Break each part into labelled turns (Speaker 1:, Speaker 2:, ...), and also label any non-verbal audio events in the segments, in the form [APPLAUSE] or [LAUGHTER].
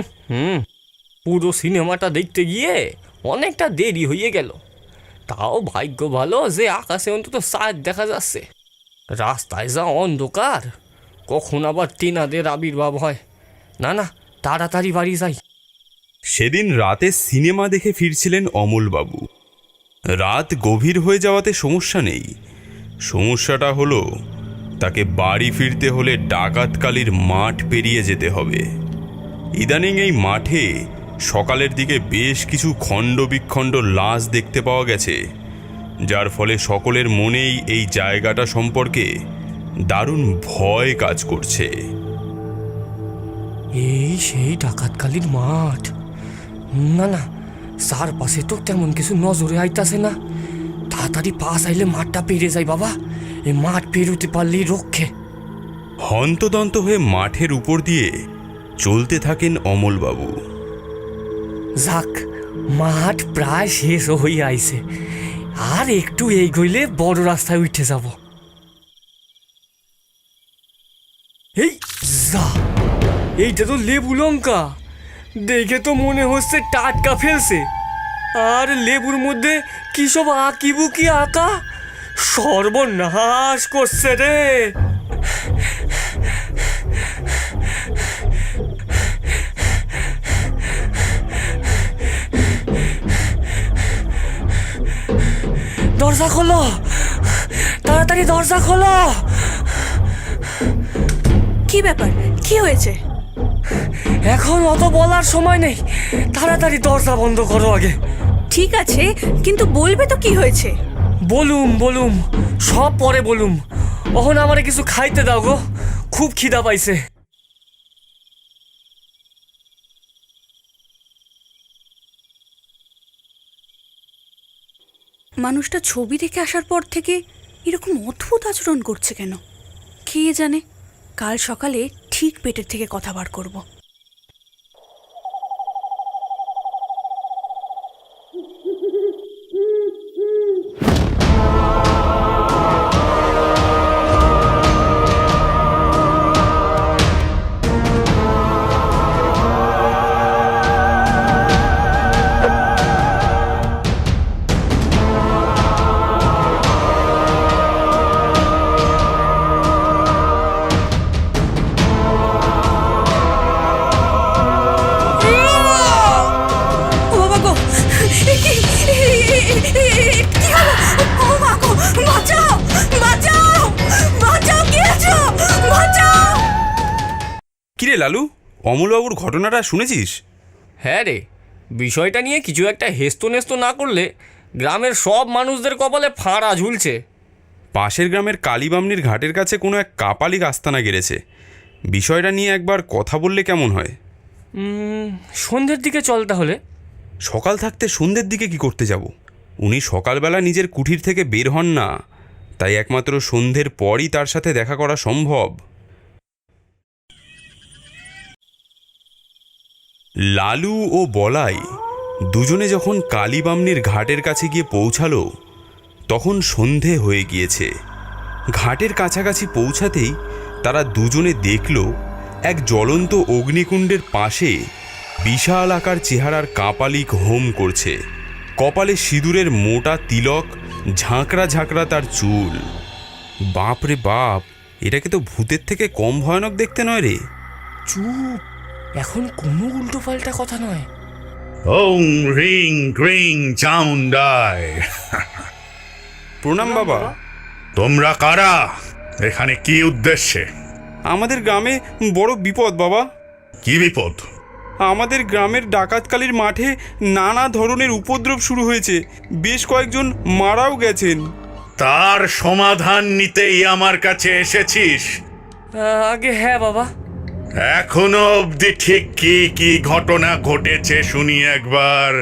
Speaker 1: হুম, পুরো সিনেমাটা দেখতে গিয়ে অনেকটা দেরি হয়ে গেল। তাও ভাগ্য ভালো যে আকাশে অন্তত সাজ দেখা যাচ্ছে। রাস্তায় যা অন্ধকার, কখন আবার টিনাদের আবির্ভাব হয়। না না, তাড়াতাড়ি বাড়ি যাই।
Speaker 2: সেদিন রাতে সিনেমা দেখে ফিরছিলেন অমলবাবু। রাত গভীর হয়ে যাওয়াতে সমস্যা নেই। সমস্যাটা হলো, তাকে বাড়ি ফিরতে হলে ডাকাতকালির মাঠ পেরিয়ে যেতে হবে। ইদানিং এই মাঠে সকালের দিকে বেশ কিছু খণ্ড বিখণ্ড লাশ দেখতে পাওয়া গেছে যার ফলে সকলের মনেই এই জায়গাটা সম্পর্কে দারুণ ভয় কাজ করছে।
Speaker 1: এই সেই ডাকাতকালীর মাঠ। না না সার পাশে তো তেমন কিছু নজরে আইতাছে না। তাড়াতাড়ি পাশ আইলে মাঠটা পেরে যায় বাবা। এই মাঠ পেরোতে পারলেই রক্ষে।
Speaker 2: হন্তদন্ত হয়ে মাঠের উপর দিয়ে চলতে থাকেন অমলবাবু।
Speaker 1: যাক, মাঠ প্রায় শেষ হয়ে আইছে। আর একটু এই গইলে বড় রাস্তায় উঠে যাব। এই, যা, এইটা তো লেবু লঙ্কা। দেখে তো মনে হচ্ছে টাটকা ফেলছে। আর লেবুর মধ্যে কি সব আঁকি বুকি আঁকা? সর্বনাশ করছে রে। দরজা খোলো। তাড়াতাড়ি দরজা খোলো।
Speaker 3: কি ব্যাপার? কি হয়েছে?
Speaker 1: এখন অত বলার সময় নেই। তাড়াতাড়ি দরজা বন্ধ করো আগে।
Speaker 3: ঠিক আছে কিন্তু বলবে তো কি হয়েছে?
Speaker 1: বলুম বলুম সব পরে বলুম। ওখন আমারে কিছু খাইতে দাও গো। খুব খিদা পাইছে।
Speaker 3: মানুষটা ছবি দেখে আসার পর থেকে এরকম অদ্ভুত আচরণ করছে কেন? কে জানে? কাল সকালে ঠিক পেটের থেকে কথা বার করব।
Speaker 2: লালু অমলবাবুর ঘটনাটা শুনেছিস?
Speaker 1: হ্যাঁ রে বিষয়টা নিয়ে কিছু একটা হেস্ত নেস্ত না করলে গ্রামের সব মানুষদের কপালে ফাঁড়া ঝুলছে।
Speaker 2: পাশের গ্রামের কালীবামনির ঘাটের কাছে কোনো এক কাপালিক আস্তানা গেড়েছে। বিষয়টা নিয়ে একবার কথা বললে কেমন হয়?
Speaker 1: সন্ধ্যের দিকে চল তাহলে।
Speaker 2: সকাল থাকতে সন্ধ্যের দিকে কি করতে যাব? উনি সকালবেলা নিজের কুঠির থেকে বের হন না তাই একমাত্র সন্ধ্যের পরই তার সাথে দেখা করা সম্ভব। লালু ও বলাই দুজনে যখন কালীবামনির ঘাটের কাছে গিয়ে পৌঁছালো, তখন সন্ধে হয়ে গিয়েছে। ঘাটের কাছাকাছি পৌঁছাতেই তারা দুজনে দেখল এক জ্বলন্ত অগ্নিকুণ্ডের পাশে বিশাল আকার চেহারার কাপালিক হোম করছে। কপালে সিঁদুরের মোটা তিলক, ঝাঁকড়া ঝাঁকড়া তার চুল। বাপরে বাপ, এটাকে তো ভূতের থেকে কম ভয়ানক দেখতে নয় রে।
Speaker 1: চুপ এখন কোনো উল্টো পাল্টা কথা নয়।
Speaker 4: ওং হ্রিং ক্রিং চাউন্ডায়
Speaker 2: প্রণাম বাবা।
Speaker 4: তোমরা কারা? এখানে কি উদ্দেশ্যে?
Speaker 2: আমাদের গ্রামে বড় বিপদ বাবা।
Speaker 4: কি বিপদ?
Speaker 2: আমাদের গ্রামের ডাকাতকালীর মাঠে নানা ধরনের উপদ্রব শুরু হয়েছে। বেশ কয়েকজন মারাও গেছেন।
Speaker 4: তার সমাধান নিতেই আমার কাছে এসেছিস।
Speaker 1: আগে হ্যাঁ বাবা।
Speaker 4: এখনও অবধি ঠিক কি কি ঘটনা ঘটেছে শুনি একবার।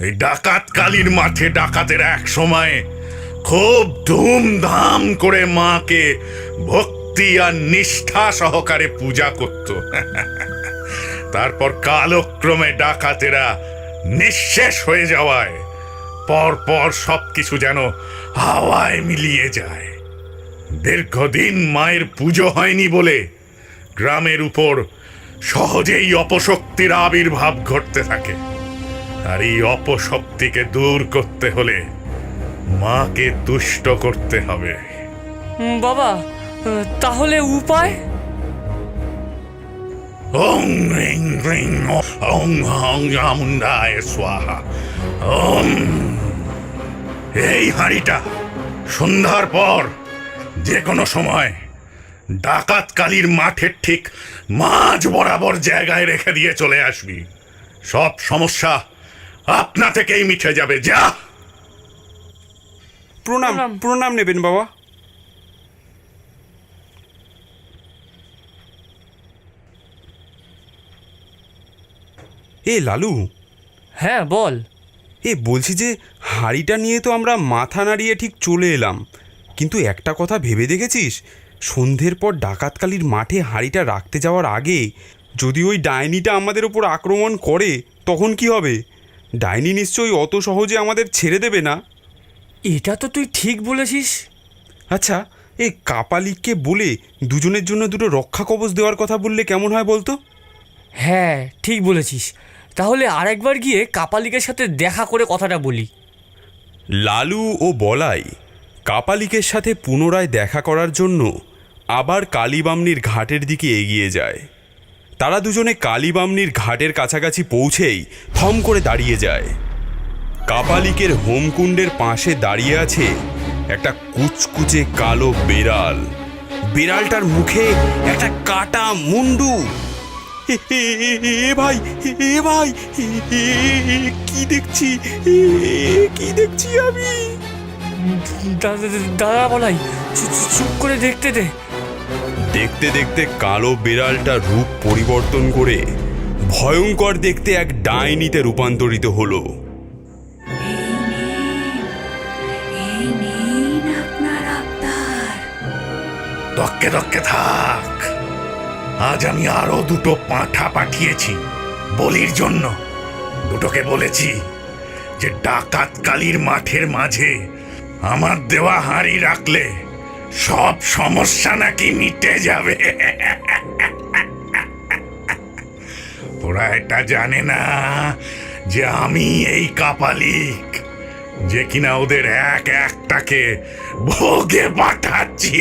Speaker 4: এই ডাকাত কালীর মাঠে ডাকাতের এক সময় খুব ধুমধাম করে মাকে ভক্তি আর নিষ্ঠা সহকারে পূজা করত। [LAUGHS] তারপর কালক্রমে ডাকাতেরা নিঃশেষ হয়ে যাওয়ায় পর পর সব কিছু যেন হাওয়ায় মিলিয়ে যায়। দীর্ঘদিন মায়ের পুজো হয়নি বলে গ্রামের উপর সহজেই অপশক্তির আবির্ভাব ঘটতে থাকে। আর এই অপশক্তিকে দূর করতে হলে মাকে তুষ্ট করতে হবে।
Speaker 1: বাবা, তাহলে উপায়?
Speaker 4: ওং রিং রিং ওং হং চামুন্ডায় স্বাহা ওম এই হাঁড়িটা সন্ধ্যার পর যে কোনো সময় ডাকাত কালীর মাঠের ঠিক মাঝ বরাবর জায়গায় রেখে দিয়ে চলে আসবি। সব সমস্যা আপনা থেকেই মিটে যাবে। যা।
Speaker 2: প্রণাম।
Speaker 1: প্রণাম
Speaker 2: নেবেন বাবা। এ লালু।
Speaker 1: হ্যাঁ বল।
Speaker 2: এ বলছি যে হাঁড়িটা নিয়ে তো আমরা মাথা নাড়িয়ে ঠিক চলে এলাম। কিন্তু একটা কথা ভেবে দেখেছিস? সন্ধ্যের পর ডাকাতকালির মাঠে হাঁড়িটা রাখতে যাওয়ার আগে যদি ওই ডাইনিটা আমাদের ওপর আক্রমণ করে তখন কি হবে? ডাইনি নিশ্চয়ই অত সহজে আমাদের ছেড়ে দেবে না।
Speaker 1: এটা তো তুই ঠিক বলেছিস।
Speaker 2: আচ্ছা এই কাপালিককে বলে দুজনের জন্য দুটো রক্ষা কবচ দেওয়ার কথা বললে কেমন হয় বলতো?
Speaker 1: হ্যাঁ ঠিক বলেছিস। তাহলে আরেকবার গিয়ে কাপালিকের সাথে দেখা করে কথাটা বলি।
Speaker 2: লালু ও বলাই, কাপালিকের সাথে পুনরায় দেখা করার জন্য আবার কালীবামনির ঘাটের দিকে এগিয়ে যায়। তারা দুজনে কালীবামনির ঘাটের কাছাকাছি পৌঁছেই থম করে দাঁড়িয়ে যায়। কাপালিকের হোমকুণ্ডের পাশে দাঁড়িয়ে আছে একটা কুচকুচে কালো বেড়াল। বিড়ালটার মুখে একটা কাটা মুন্ডু। এ ভাই এ ভাই কি দেখছি কি দেখছি আমি?
Speaker 1: দাদা বলাই চুপ করে দেখতে দে।
Speaker 2: দেখতে দেখতে কালো বিড়ালটা রূপ পরিবর্তন করে ভয়ঙ্কর দেখতে এক ডাইনিতে রূপান্তরিত হলো।
Speaker 4: দক্কে দক্কে থাক। আজ আমি আরও দুটো পাঁঠা পাঠিয়েছি বলির জন্য। দুটোকে বলেছি যে ডাকাত কালীর মাঠের মাঝে আমার দেওয়া হাঁড়ি রাখলে সব সমস্যা নাকি মিটে যাবে। ওরা এটা জানে না যে আমি এই কাপালিক, যে কিনা ওদের এক একটাকে ভোগে পাঠাচ্ছি।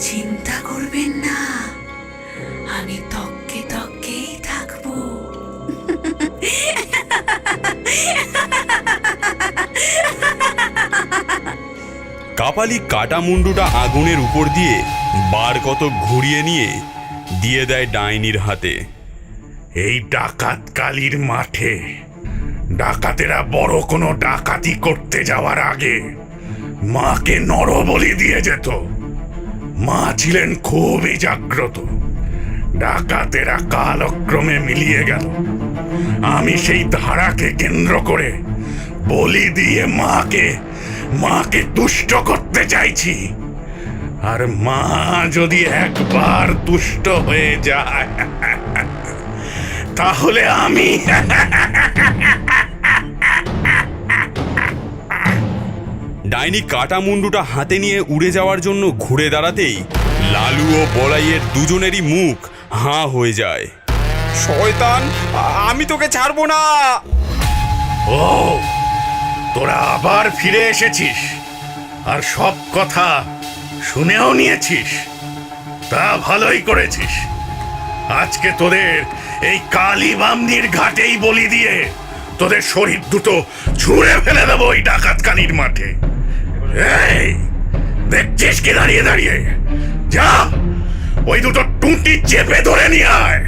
Speaker 3: চিন্তা করবেন না। আমি তককে তককেই থাকব
Speaker 2: কাপালি কাটা মুন্ডুটা আগুনের উপর দিয়ে বার কত ঘুরিয়ে নিয়ে দিয়ে দেয় ডাইনির হাতে।
Speaker 4: এই ডাকাত কালীর মাঠে ডাকাতেরা বড় কোনো ডাকাতি করতে যাওয়ার আগে মাকে নরবলি দিয়ে যেত। মা ছিলেন খুবই জাগ্রত ডাকাতেরা কালক্রমে মিলিয়ে গেল। আমি সেই ধারাকে কেন্দ্র করে বলি দিয়ে মাকে মাকে তুষ্ট করতে চাইছি। আর মা যদি একবার তুষ্ট হয়ে যায়, তাহলে আমি
Speaker 2: ডাইনি কাটা মুন্ডুটা হাতে নিয়ে উড়ে যাওয়ার জন্য ঘুরে দাঁড়াতেই লালু ও বলাইয়ের দুজনেরই মুখ হাঁ হয়ে যায়। শয়তান আমি তোকে ছাড়বো না।
Speaker 4: ও তোরা আবার ফিরে এসেছিস। আর সব কথা শুনেও নিয়েছিস। তা ভালোই করেছিস। আজকে তোদের এই কালী বামনির ঘাটেই বলি দিয়ে তোদের শরীর দুটো ছুঁড়ে ফেলে দেবো ওই ডাকাত কানির মাঠে। এই দেখছিস কি দাঁড়িয়ে দাঁড়িয়ে? যা ওই দুটো টুটি চেপে ধরে নিয়ে আয়।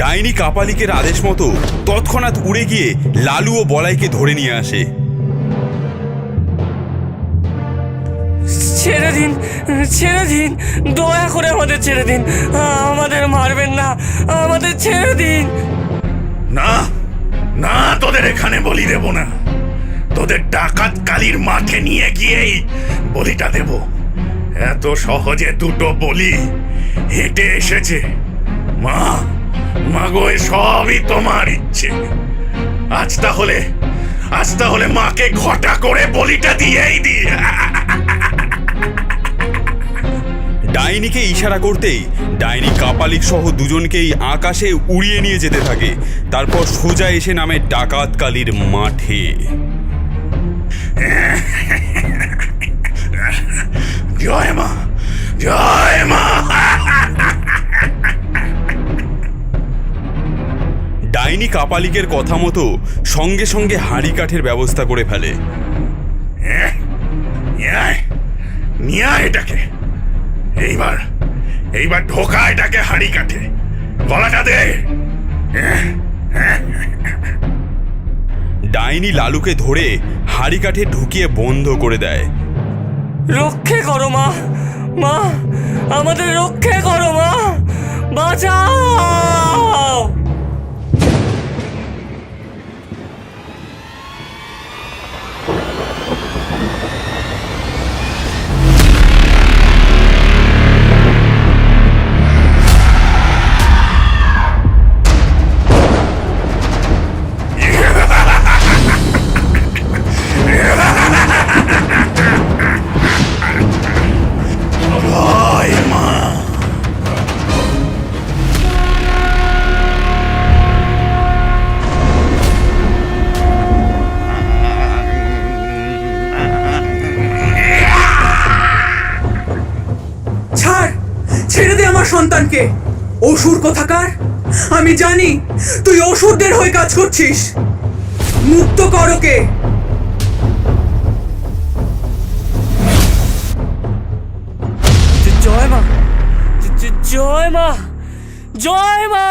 Speaker 2: ডাইনি কাপালিকের আদেশ মতো তৎক্ষণাৎ উড়ে গিয়ে লালু ও বলাইকে ধরে নিয়ে আসে।
Speaker 1: ছেড়ে দিন ছেড়ে দিন দয়া করে আমাদের ছেড়ে দিন। আমাদের মারবেন না আমাদের ছেড়ে দিন।
Speaker 4: না না তোদের এখানে বলি দেব না। তোদের ডাকাত কালির মাঠে নিয়ে গিয়েই বলিটা দেব। এত সহজে দুটো বলি হেঁটে এসেছে। মা মাগো সবই তোমার ইচ্ছে। আজ তাহলে আজ তাহলে মাকে ঘটা করে বলিটা দিয়েই দি।
Speaker 2: ডাইনিকে ইশারা করতেই ডাইনি কাপালিক সহ দুজনকেই আকাশে উড়িয়ে নিয়ে যেতে থাকে। তারপর সোজা এসে নামে ডাকাত কালীর মাঠে।
Speaker 4: জয় মা জয় মা
Speaker 2: ডাইনি কাপালিকের কথা মতো সঙ্গে সঙ্গে হাঁড়ি কাঠের ব্যবস্থা করে ফেলে।
Speaker 4: নিয়ে এটাকে। এইবার এইবার ঢোকা এটাকে হাড়ি কাঠে। গলাটা দে।
Speaker 2: ডাইনি লালুকে ধরে হাঁড়ি কাঠে ঢুকিয়ে বন্ধ করে দেয়।
Speaker 1: রক্ষে করো মা মা, আমাদের রক্ষে করো মা, বাঁচাও!
Speaker 5: সন্তানকে অসুর কোথাকার? আমি জানি, তুই অসুরদের হয়ে কাজ করছিস। মুক্ত কর ওকে
Speaker 1: জয় মা জয় মা জয় মা।